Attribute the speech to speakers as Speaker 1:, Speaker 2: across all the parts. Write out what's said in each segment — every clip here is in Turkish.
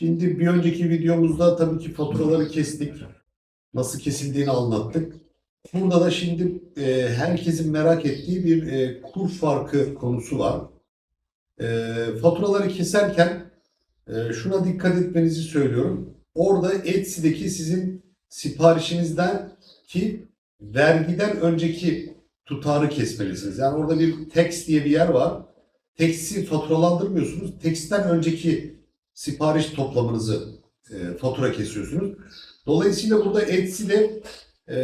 Speaker 1: Şimdi bir önceki videomuzda tabii ki faturaları kestik. Nasıl kesildiğini anlattık. Burada da şimdi e, herkesin merak ettiği bir e, kur farkı konusu var. E, faturaları keserken e, şuna dikkat etmenizi söylüyorum. Orada Etsy'deki sizin siparişinizden ki vergiden önceki tutarı kesmelisiniz. Yani orada bir tax diye bir yer var. Tax'i faturalandırmıyorsunuz. Tax'ten önceki sipariş toplamınızı e, fatura kesiyorsunuz. Dolayısıyla burada Etsy'de e,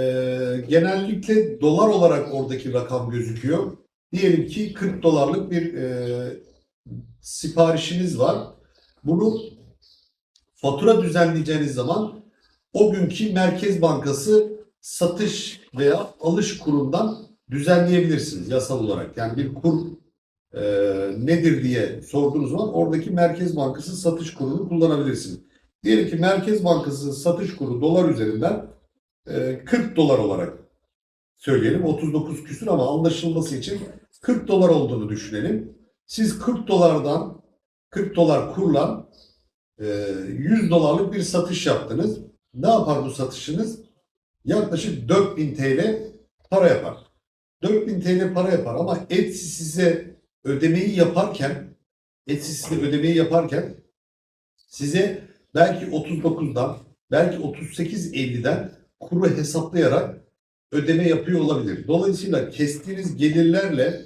Speaker 1: genellikle dolar olarak oradaki rakam gözüküyor. Diyelim ki 40 dolarlık bir e, siparişiniz var. Bunu fatura düzenleyeceğiniz zaman o günkü Merkez Bankası satış veya alış kurundan düzenleyebilirsiniz yasal olarak. Yani bir kur e, nedir diye sorduğunuz zaman oradaki Merkez Bankası satış kurunu kullanabilirsiniz. Diyelim ki Merkez Bankası satış kuru dolar üzerinden e, 40 dolar olarak söyleyelim. 39 küsür ama anlaşılması için 40 dolar olduğunu düşünelim. Siz 40 dolardan 40 dolar kurla e, 100 dolarlık bir satış yaptınız. Ne yapar bu satışınız? Yaklaşık 4000 TL para yapar. 4000 TL para yapar ama Etsy size ödemeyi yaparken Etsy size ödemeyi yaparken size belki 39'dan belki 38.50'den kuru hesaplayarak ödeme yapıyor olabilir. Dolayısıyla kestiğiniz gelirlerle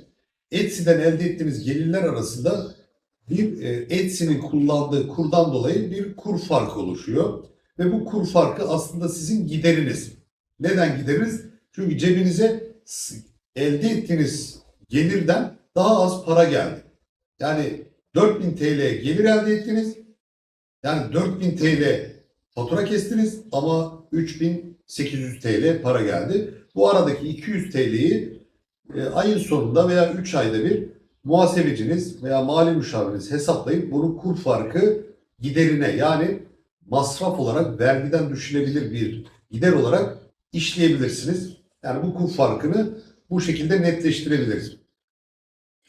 Speaker 1: Etsy'den elde ettiğiniz gelirler arasında bir e, Etsy'nin kullandığı kurdan dolayı bir kur farkı oluşuyor. Ve bu kur farkı aslında sizin gideriniz. Neden gideriniz? Çünkü cebinize elde ettiğiniz gelirden daha az para geldi. Yani 4000 TL gelir elde ettiniz. Yani 4000 TL fatura kestiniz ama 3800 TL para geldi. Bu aradaki 200 TL'yi e, ayın sonunda veya 3 ayda bir muhasebeciniz veya mali müşaviriniz hesaplayıp bunu kur farkı giderine yani masraf olarak vergiden düşülebilir bir gider olarak işleyebilirsiniz. Yani bu kur farkını bu şekilde netleştirebiliriz.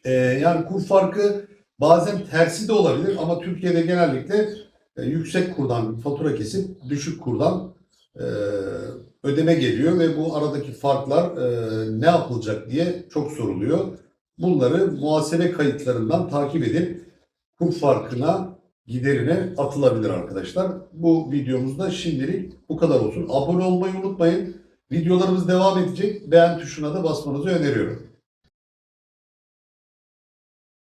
Speaker 1: Ee, yani kur farkı bazen tersi de olabilir ama Türkiye'de genellikle e, yüksek kurdan fatura kesip düşük kurdan e, ödeme geliyor ve bu aradaki farklar e, ne yapılacak diye çok soruluyor. Bunları muhasebe kayıtlarından takip edip kur farkına giderine atılabilir arkadaşlar. Bu videomuzda şimdilik bu kadar olsun. Abone olmayı unutmayın. Videolarımız devam edecek. Beğen tuşuna da basmanızı öneriyorum.